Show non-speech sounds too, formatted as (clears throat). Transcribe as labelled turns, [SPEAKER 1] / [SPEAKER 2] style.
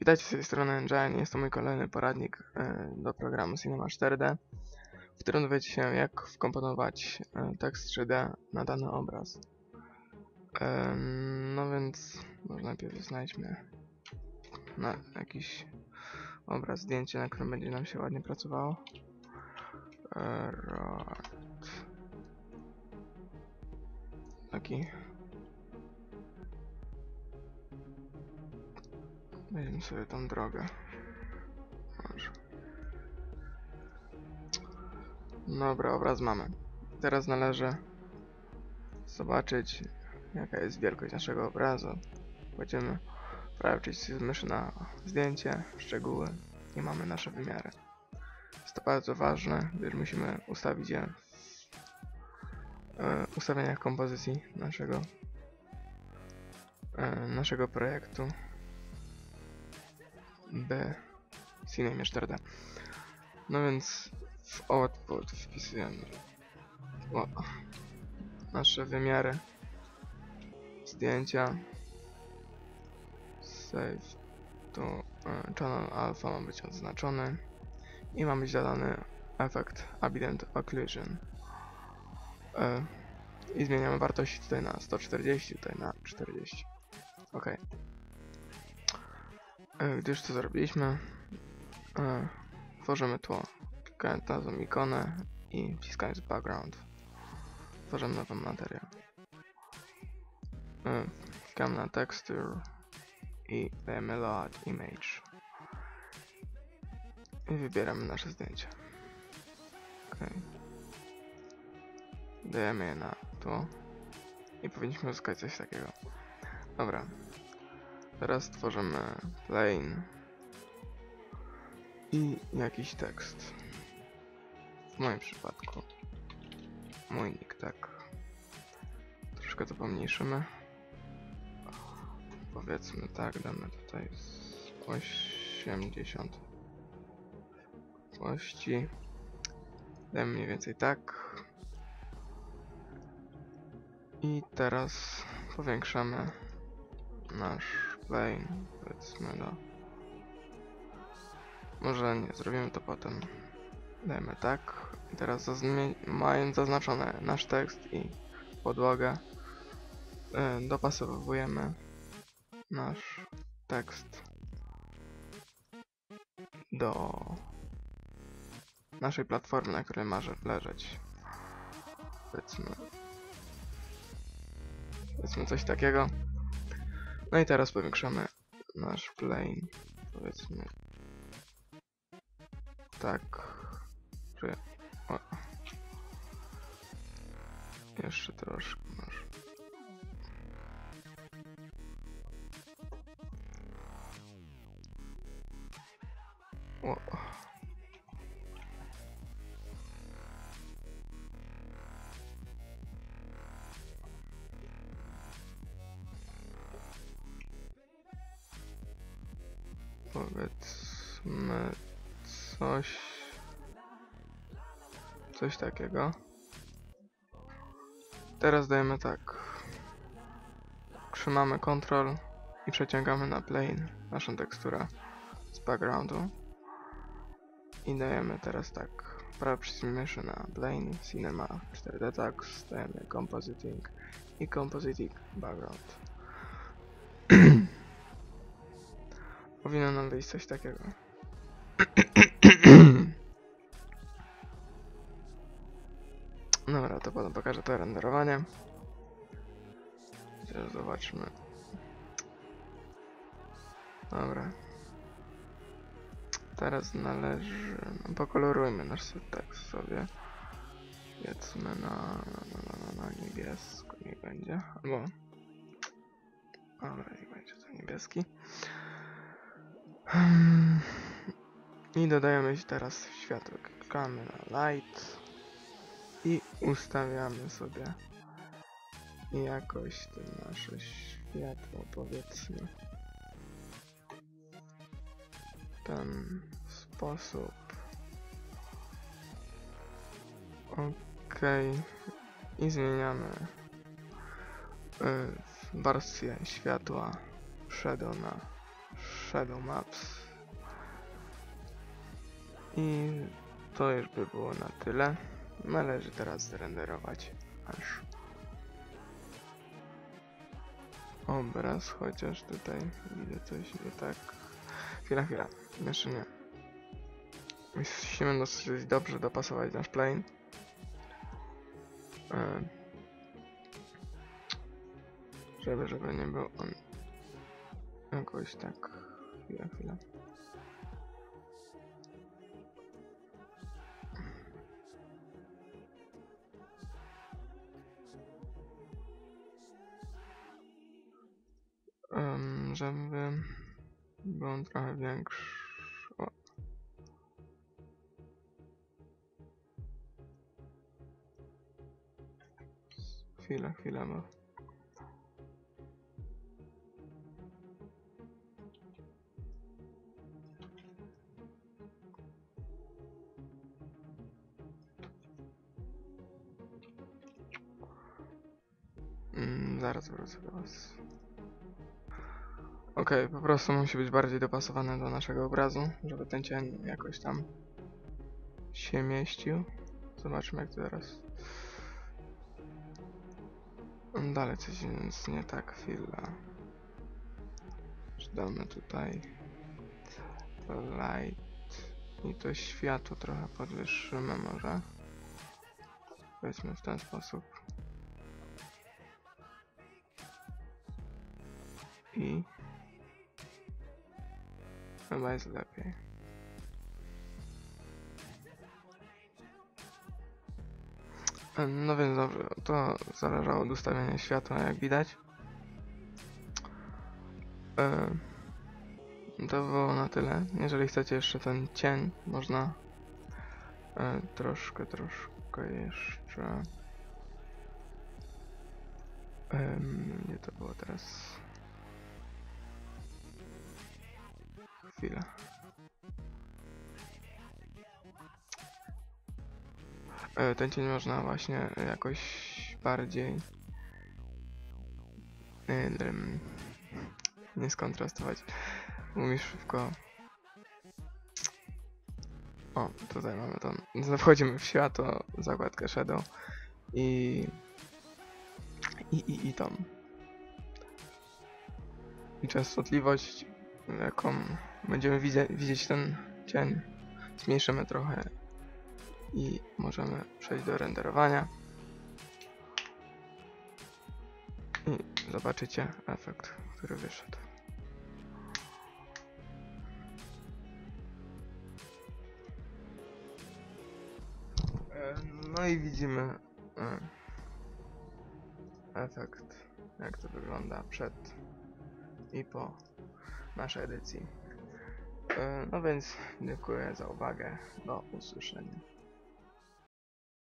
[SPEAKER 1] Witajcie z tej strony Engine, jest to mój kolejny poradnik e, do programu Cinema 4D, w którym dowiecie się jak wkomponować e, tekst 3D na dany obraz. No więc może najpierw znajdźmy na jakiś obraz, zdjęcie, na którym będzie nam się ładnie pracowało. E, Right. Taki Weźmy sobie tą drogę. Może. Dobra, obraz mamy. Teraz należy zobaczyć, jaka jest wielkość naszego obrazu. Kładziemy prawą przycisk myszy na zdjęcie, szczegóły i mamy nasze wymiary. Jest to bardzo ważne, gdyż musimy ustawić je w e, ustawieniach kompozycji naszego, e, naszego projektu. B Cinema 4D. No więc w output wpisujemy o, nasze wymiary zdjęcia. Save to e, channel alpha ma być odznaczony i ma być dodany efekt ambient occlusion. E, I zmieniamy wartości tutaj na 140, tutaj na 40. OK. E, Gdy już to zrobiliśmy, e, tworzymy tło. Klikając na tą ikonę i wciskając background, tworzymy nową materię. E, Klikamy na texture i dajemy load image. I wybieramy nasze zdjęcie. Ok. Dajemy je na tło i powinniśmy uzyskać coś takiego. Dobra, Teraz tworzymy plain i jakiś tekst. W moim przypadku mój nick, tak. Troszkę to pomniejszymy. Powiedzmy tak, damy tutaj z 80 całości. Damy mniej więcej tak. I teraz powiększamy nasz plane, powiedzmy no. Może nie, zrobimy to potem. Dajmy tak. I teraz mając zaznaczone nasz tekst i podłogę, y, dopasowujemy nasz tekst do naszej platformy, na której ma że- leżeć. Powiedzmy, powiedzmy coś takiego. No i teraz powiększamy nasz plane. Powiedzmy. Tak. Czy... O. Jeszcze troszkę może. Powiedzmy coś. Coś takiego. Teraz dajemy tak. Trzymamy Ctrl i przeciągamy na plane naszą teksturę z backgroundu. I dajemy teraz tak. Przycisk myszy na plane, cinema 4D tags, dajemy compositing i compositing background. Powinno nam wyjść coś takiego. (clears throat) Dobra, to potem pokażę to renderowanie. Zobaczmy. Dobra. Teraz należy... No, pokolorujmy nasz tekst sobie. Powiedzmy na, na, na, na, na niebiesko, niech będzie. Albo... Dobra, niech będzie to niebieski. I dodajemy teraz światło. Klikamy na light i ustawiamy sobie jakoś to nasze światło, powiedzmy. W ten sposób. Okej. I zmieniamy y, światła shadow na Shadow Maps. I to już by było na tyle. Należy teraz zrenderować aż obraz, chociaż tutaj widzę coś nie tak. Chwila, chwila. Jeszcze nie. Musimy dosyć dobrze dopasować nasz plane. E, żeby, żeby nie był on jakoś tak. Chwila, chwila. Em, żeby był trochę większy. Chwila, chwila. Mm, zaraz wrócę do was. Okej, po prostu musi być bardziej dopasowane do naszego obrazu, żeby ten cień jakoś tam się mieścił. Zobaczmy jak to teraz. Dalej coś jest nie tak, chwila. Czy tutaj light i to światło trochę podwyższymy może. Powiedzmy w ten sposób. I chyba jest lepiej. No więc dobrze, to zależało od ustawienia światła, jak widać. E, To było na tyle. Jeżeli chcecie jeszcze ten cień, można e, troszkę, troszkę jeszcze. Gdzie to było teraz? Chwila. E, Ten cień można właśnie jakoś bardziej em, nie skontrastować. Umiesz szybko. O, tutaj mamy to. Wchodzimy w światło, zakładkę Shadow i i, i, i tam. I częstotliwość, jaką będziemy widzieć ten cień, zmniejszymy trochę i możemy przejść do renderowania. I zobaczycie efekt, który wyszedł. E, No i widzimy e, efekt, jak to wygląda przed i po naszej edycji. E, No więc dziękuję za uwagę. Do usłyszenia.